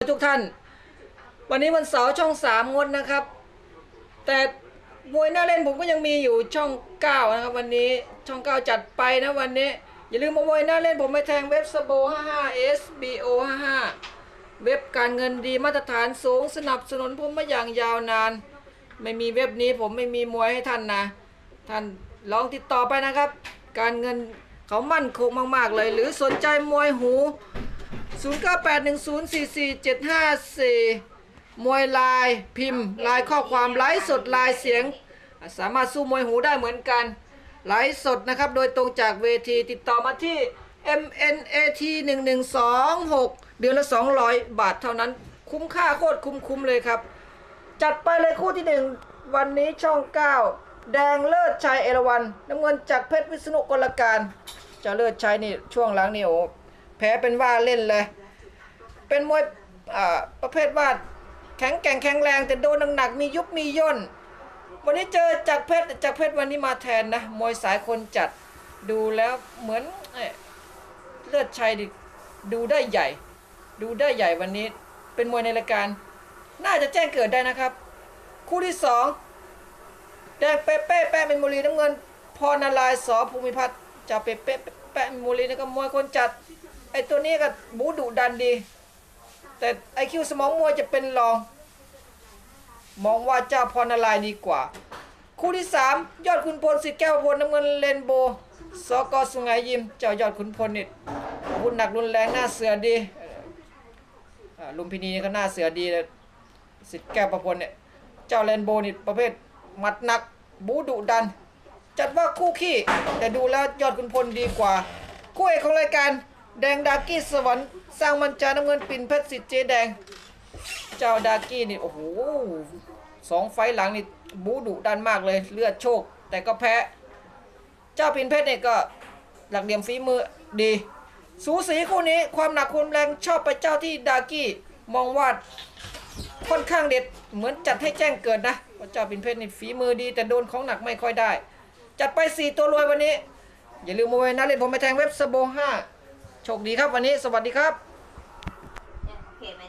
ทุกท่าน วันนี้วันเสาร์ช่องสามงดนะครับ แต่มวยหน้าเล่นผมก็ยังมีอยู่ช่องเก้านะครับ วันนี้ช่องเก้าจัดไปนะวันนี้ อย่าลืมมามวยหน้าเล่นผมไปแทงเว็บสโบ55 SBO 55เว็บการเงินดีมาตรฐานสูงสนับสนุนผมมาอย่างยาวนาน ไม่มีเว็บนี้ผมไม่มีมวยให้ท่านนะ ท่านลองติดต่อไปนะครับ การเงินเขามั่นคงมาก ๆ เลย หรือสนใจมวยหู 0981044754 มวยลายพิมพ์ลายข้อความไลฟ์สดลายเสียง สามารถสู้มวยหูได้เหมือนกันไลฟ์สดนะครับโดยตรงจากเวทีติดต่อมาที่ MNAT 1126 เดือนละ 200 บาทเท่านั้นคุ้มค่าโคตรคุ้มคุ้มเลยครับ จัดไปเลยคู่ที่หนึ่งวันนี้ช่อง 9 แดงเลิศชัยเอราวันน้ำเงินจากเพชรวิษณุกลการจ้าเลิศชัยนี่ช่วงหลังนี่โอ้ แพ้เป็นว่าเล่นเลย เป็นมวยประเภทว่าแข็งแกร่งแข็งแรงแต่โดนหนักๆมียุบมีย่น วันนี้เจอจากเพชรจากเพชรวันนี้มาแทนนะมวยสายคนจัดดูแล้วเหมือนเอเลือดชัยด,ดูได้ใหญ่ ดูได้ใหญ่วันนี้ เป็นมวยในรายการ น่าจะแจ้งเกิดได้นะครับ คู่ที่สองแดงเป๊ะเป๊ะแปะเป็นมูลีน้ำเงินพรนารายสอภูมิพัฒน์จะเป๊ะเป๊ะแป๊ะเป็นมูลีนี่ก็มวยคนจัด อตัวนี้ก็บูดุดันดี แต่ไอคิวสมองมวยจะเป็นรอง มองว่าเจ้าพรนารายดีกว่า คู่ที่สามยอดขุนพลสิทธิ์แก้วพลน้ำเงินเลนโบสกสุงไหยิม เจ้ายอดขุนพลนี่อาวุธหนักรุนแรงหน้าเสือดีอลุมพินีนี่ก็หน้าเสือดีเลยสิทธิ์แก้วประพลเนี่ยเจ้าเลนโบนี่ประเภทหมัดหนักบูดุดัน จัดว่าคู่ขี้แต่ดูแล้วยอดขุนพลดีกว่า คู่เอกของรายการ แดงดากี้สวรรค์สร้างมันจาน้ำเงินปิ่นเพชรสิทธิ์เจแดง เจ้าดากี้นี่โอ้โหสองไฟหลังนี่บูดุดันมากเลยเลือดโชค แต่ก็แพ้ เจ้าปิ่นเพชรเนี่ยก็หลักเหลี่ยมฝีมือดี สูสีคู่นี้ความหนักความแรงชอบไปเจ้าที่ดากี้มองว่าค่อนข้างเด็ดเหมือนจัดให้แจ้งเกิดนะเพราะเจ้าปิ่นเพชรนี่ฝีมือดี แต่โดนของหนักไม่ค่อยได้ จัดไป 4 ตัวรวยวันนี้ อย่าลืมมวยนะเล่นผมไปแทงเว็บสโบห้า โชคดีครับวันนี้สวัสดีครับโอเคไหม